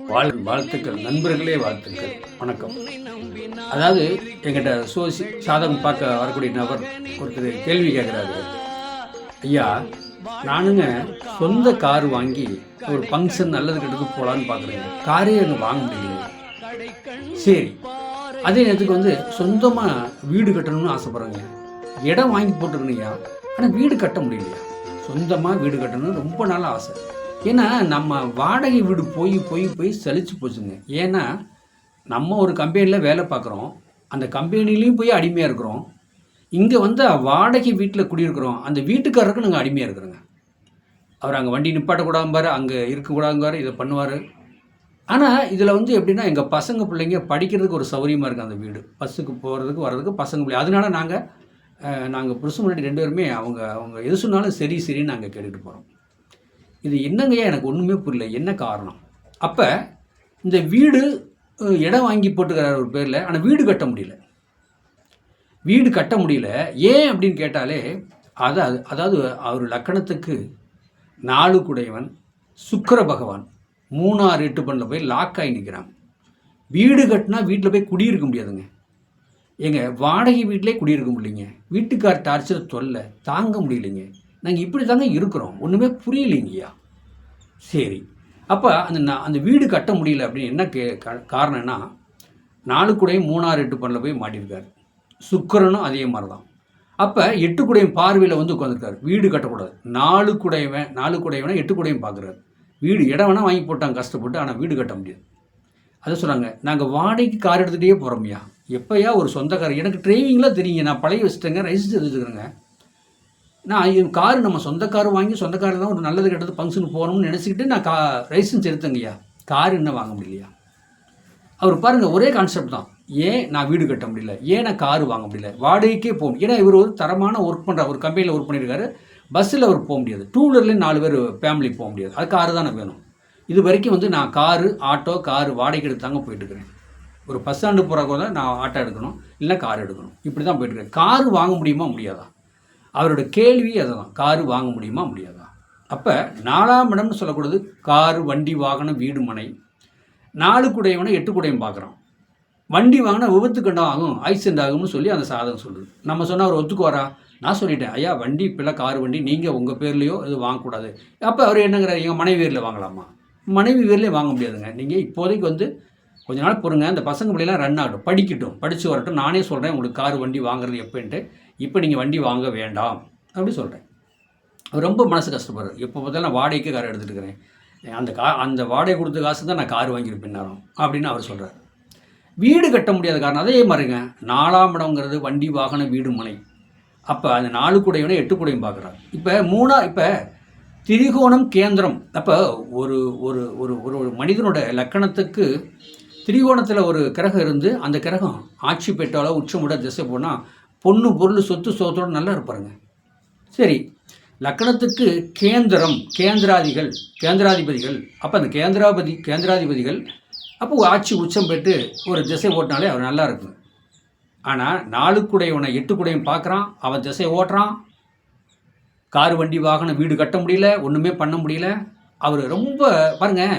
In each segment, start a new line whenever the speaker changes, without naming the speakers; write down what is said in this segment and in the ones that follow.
வாழ் வாழ்த்துக்கள் நண்பர்களே வாழ்த்துக்கள். வணக்கம். அதாவது எங்கிட்ட சோசி சாதகம் பார்க்க வரக்கூடிய நபர் ஒருத்தர் கேள்வி கேட்குறாரு ஐயா நானுங்க சொந்த கார் வாங்கி ஒரு ஃபங்க்ஷன் நல்லது கெட்டுக்கு போகலான்னு பார்க்குறேங்க காரே எனக்கு வாங்க முடியல சரி. அதே நேரத்துக்கு வந்து சொந்தமாக வீடு கட்டணும்னு ஆசைப்பட்றேங்க. இடம் வாங்கி போட்டுருக்கணுங்கய்யா ஆனால் வீடு கட்ட முடியலையா? சொந்தமாக வீடு கட்டணும்னு ரொம்ப நாள் ஆசை. ஏன்னா நம்ம வாடகை வீடு போய் போய் போய் சலிச்சு போச்சுங்க. ஏன்னா நம்ம ஒரு கம்பெனியில் வேலை பார்க்குறோம். அந்த கம்பெனிலையும் போய் அடிமையாக இருக்கிறோம். இங்கே வந்து வாடகை வீட்டில் குடியிருக்கிறோம். அந்த வீட்டுக்காரருக்கு நாங்கள் அடிமையாக இருக்கிறோங்க. அவர் அங்கே வண்டி நிப்பாட்டக்கூடாதும்பாரு அங்கே இருக்கக்கூடாதுங்காரு இதை பண்ணுவார். ஆனால் இதில் வந்து எப்படின்னா எங்கள் பசங்க பிள்ளைங்க படிக்கிறதுக்கு ஒரு சௌகரியமாக இருக்குது அந்த வீடு. பஸ்ஸுக்கு போகிறதுக்கு வர்றதுக்கு பசங்க பிள்ளை. அதனால நாங்கள் நாங்கள் புருஷன் முன்னாடி ரெண்டு பேருமே அவங்க அவங்க எது சொன்னாலும் சரி சரின்னு நாங்கள் கேட்டுகிட்டு போகிறோம் இது என்னங்கய்யா? எனக்கு ஒன்றுமே புரியல. என்ன காரணம்? அப்போ இந்த வீடு இடம் வாங்கி போட்டுக்கிறார் ஒரு பேரில் ஆனால் வீடு கட்ட முடியல. வீடு கட்ட முடியல. ஏன் அப்படின்னு கேட்டாலே அதாவது அதாவது அவர் லக்கணத்துக்கு நாலு குடையவன் சுக்கர பகவான் மூணாறு எட்டு பண்ணில் போய் லாக் ஆகி நிற்கிறான் வீடு கட்டினா வீட்டில் போய் குடியிருக்க முடியாதுங்க. ஏங்க வாடகை வீட்டிலே குடியிருக்க முடியலைங்க. வீட்டுக்கார் டார்ச்சர் தொல்லை தாங்க முடியலைங்க. நாங்கள் இப்படி தாங்க இருக்கிறோம். ஒன்றுமே புரியலைங்கய்யா. சரி. அப்போ அந்த நான் அந்த வீடு கட்ட முடியல அப்படின்னு என்ன கே காரணம்னா நாலு கூடையும் மூணாறு எட்டு பண்ணில் போய் மாட்டியிருக்காரு. சுக்கரனும் அதே மாதிரி தான் அப்போ எட்டு குடையும் பார்வையில் வந்து உட்காந்துருக்காரு வீடு கட்டக்கூடாது. நாலு குடையவன் நாலு குடையவனை எட்டு குடையும் பார்க்குறாரு வீடு இடம் வேணால் வாங்கி போட்டாங்க கஷ்டப்பட்டு ஆனால் வீடு கட்ட முடியாது. அதை சொன்னாங்க நாங்கள் வாடகைக்கு கார் எடுத்துகிட்டே போகிறோம்யா எப்போயா ஒரு சொந்தக்காரர்? எனக்கு ட்ரைவிங்லாம் தெரியுங்க நான் பழைய வச்சுட்டேங்க ரைஸ் வச்சுக்கிறேங்க. நான் இது கார் நம்ம சொந்த கார் வாங்கி சொந்த கார் தான் ஒரு நல்லது கெட்டது ஃபங்க்ஷனுக்கு போகணும்னு நினச்சிக்கிட்டு நான் கா லைசன்ஸ் எடுத்தேங்கய்யா கார் இன்னும் வாங்க முடியலையா? அவர் பாருங்கள் ஒரே கான்செப்ட் தான். ஏன் நான் வீடு கட்ட முடியல? ஏன் நான் கார் வாங்க முடியல? வாடகைக்கே போக முடியும் ஏன்னா இவர் ஒரு தரமான ஒர்க் பண்ணுற ஒரு கம்பெனியில் ஒர்க் பண்ணியிருக்காரு பஸ்ஸில் அவர் போக முடியாது. டூ வீலர்லேயும் நாலு பேர் ஃபேமிலி போக முடியாது. அது காரு தானே வேணும். இது வரைக்கும் வந்து நான் காரு ஆட்டோ காரு வாடகைக்கு எடுத்தாங்க போயிட்டுருக்கிறேன் ஒரு பஸ் ஸ்டாண்டு போகிறக்கு தான் நான் ஆட்டோ எடுக்கணும். இல்லை கார் எடுக்கணும். இப்படி தான் போயிட்டுருக்கேன் கார் வாங்க முடியுமா? முடியாதா? அவரோட கேள்வி அதுதான் காரு வாங்க முடியுமா முடியாதா? அப்போ நாலாம் இடம்னு சொல்லக்கூடாது காரு வண்டி வாகனம் வீடு மனை. நாலு குடையவனை எட்டு குடையும் பார்க்குறான். வண்டி வாங்கினா விபத்து கண்டம் ஆகும்? ஆக்சிடென்ட் ஆகும்னு சொல்லி அந்த சாதகம் சொல்லுது. நம்ம சொன்னால் அவர் ஒத்துக்குவாரா? நான் சொல்லிட்டேன் ஐயா வண்டி இப்போல்லாம் கார் வண்டி நீங்கள் உங்கள் பேர்லேயோ இது வாங்கக்கூடாது. அப்போ அவர் என்னங்கிறார் எங்கள் மனைவி பேரில் வாங்கலாமா? மனைவி பேர்லேயே வாங்க முடியாதுங்க. நீங்கள் இப்போதைக்கு வந்து கொஞ்ச நாள் பொறுங்க அந்த பசங்க பிள்ளைலாம் ரன் ஆகட்டும் படிக்கட்டும் படித்து வரட்டும் நானே சொல்கிறேன் உங்களுக்கு கார் வண்டி வாங்குறது எப்போன்ட்டு. இப்போ நீங்கள் வண்டி வாங்க வேண்டாம். அப்படி சொல்கிறேன் அவர் ரொம்ப மனசு கஷ்டப்படுறாரு எப்போ பார்த்தாலும் நான் வாடகைக்கு கார் எடுத்துகிட்டு இருக்கிறேன். அந்த கா அந்த வாடகை கொடுத்த காசு தான் நான் கார் வாங்கியிருப்பேன் நேரம் அப்படின்னு அவர் சொல்கிறார் வீடு கட்ட முடியாத காரணம் அதே மாதிரிங்க. நாலாம் இடங்கிறது வண்டி வாகனம் வீடு மனை. அப்போ அந்த நாலு கூடையோட எட்டு கூடையும் பார்க்குறாரு. இப்போ மூணா இப்போ திரிகோணம் கேந்திரம். அப்போ ஒரு ஒரு ஒரு ஒரு ஒரு மனிதனோட லக்கணத்துக்கு திரிகோணத்தில் ஒரு கிரகம் இருந்து அந்த கிரகம் ஆட்சி பெற்றாலோ உச்சமுட திசை போனால் பொண்ணு பொருள் சொத்து சோத்தோடு நல்லா இருப்பாருங்க. சரி லக்கணத்துக்கு கேந்திரம் கேந்திராதிகள் கேந்திராதிபதிகள். அப்போ அந்த கேந்திராபதி கேந்திராதிபதிகள் அப்போ ஆட்சி உச்சம் பெற்று ஒரு திசை ஓட்டினாலே அவர் நல்லா இருக்கும் ஆனால் நாலு குடையவனை எட்டு குடையும் பார்க்குறான் அவன் திசை ஓட்டுறான். கார் வண்டி வாகனம் வீடு கட்ட முடியல ஒன்றுமே பண்ண முடியல. அவர் ரொம்ப பாருங்கள்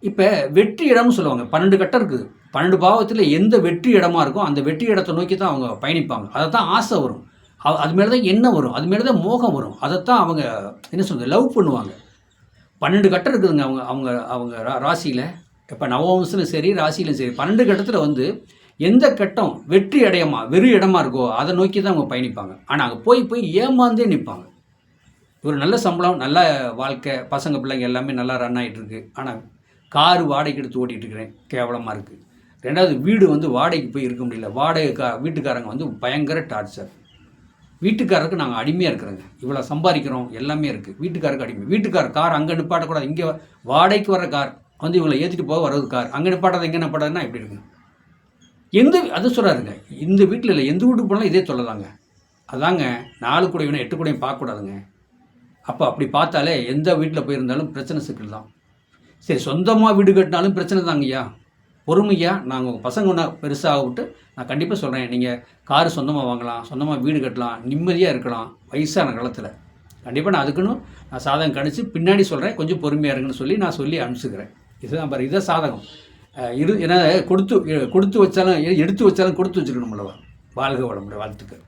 இப்போ வெற்றி இடம்னு சொல்லுவாங்க. பன்னெண்டு கட்டம் இருக்குது. பன்னெண்டு பாவத்தில் எந்த வெற்றி இடமா இருக்கோ அந்த வெற்றி இடத்தை நோக்கி தான் அவங்க பயணிப்பாங்க. அதை தான் ஆசை வரும். அது மேலே தான் எண்ணம் வரும். அது மேலே தான் மோகம் வரும். அதைத்தான் அவங்க என்ன சொல்கிறது லவ் பண்ணுவாங்க. பன்னெண்டு கட்டம் இருக்குதுங்க அவங்க அவங்க அவங்க ரா- ராசியில். இப்போ நவவம்சலும் சரி ராசியிலும் சரி பன்னெண்டு கட்டத்தில் வந்து எந்த கட்டம் வெற்றி அடையமா வெறு இடமா இருக்கோ அதை நோக்கி தான் அவங்க பயணிப்பாங்க. ஆனால் அங்கே போய் போய் ஏமாந்தே நிற்பாங்க ஒரு நல்ல சம்பளம் நல்ல வாழ்க்கை பசங்க பிள்ளைங்க எல்லாமே நல்லா ரன் ஆகிட்டு இருக்கு. ஆனால் கார் வாடகைக்கு எடுத்து ஓட்டிகிட்டு இருக்கிறேன் கேவலமாக இருக்குது ரெண்டாவது வீடு வந்து வாடகைக்கு போய் இருக்க முடியல. வாடகை கா வீட்டுக்காரங்க வந்து பயங்கர டார்ச்சர். வீட்டுக்காரருக்கு நாங்கள் அடிமையாக இருக்கிறோங்க. இவ்வளோ சம்பாதிக்கிறோம் எல்லாமே இருக்குது வீட்டுக்காருக்கு அடிமை. வீட்டுக்கார் கார் அங்கே நிப்பாட்டக்கூடாது. இங்கே வாடகைக்கு வர கார் வந்து இவங்களை ஏற்றிட்டு போக வர்றது கார். அங்கே நிப்பாட்டாத எங்கே நிப்பாட்டாதுன்னா எப்படி இருக்குங்க எந்த அது சொல்கிறாருங்க இந்த வீட்டில் இல்லை எந்த வீட்டுக்கு போனாலும் இதே சொல்லலாங்க அதாங்க நாலு கூடையும் எட்டு கூடையும் பார்க்கக்கூடாதுங்க. அப்போ அப்படி பார்த்தாலே எந்த வீட்டில் போயிருந்தாலும் பிரச்சனை சிக்கல் தான். சரி சொந்தமாக வீடு கட்டினாலும் பிரச்சனை தாங்கய்யா பொறுமையா நாங்கள் உங்கள் பசங்க ஒன்றா பெருசாக விட்டு நான் கண்டிப்பாக சொல்கிறேன் நீங்கள் கார் சொந்தமாக வாங்கலாம் சொந்தமாக வீடு கட்டலாம் நிம்மதியாக இருக்கலாம் வயசான காலத்தில். கண்டிப்பாக நான் அதுக்குன்னு நான் சாதகம் கணிச்சு பின்னாடி சொல்கிறேன் கொஞ்சம் பொறுமையாக இருங்கன்னு சொல்லி நான் சொல்லி அனுப்பிச்சுக்கிறேன். இதுதான் பாரு இதான் சாதகம். இரு ஏன்னா கொடுத்து கொடுத்து வச்சாலும் எடுத்து வச்சாலும் கொடுத்து வச்சுக்கணும் அல்லவா வாழ்க வளமுடைய வாழ்த்துக்கள்.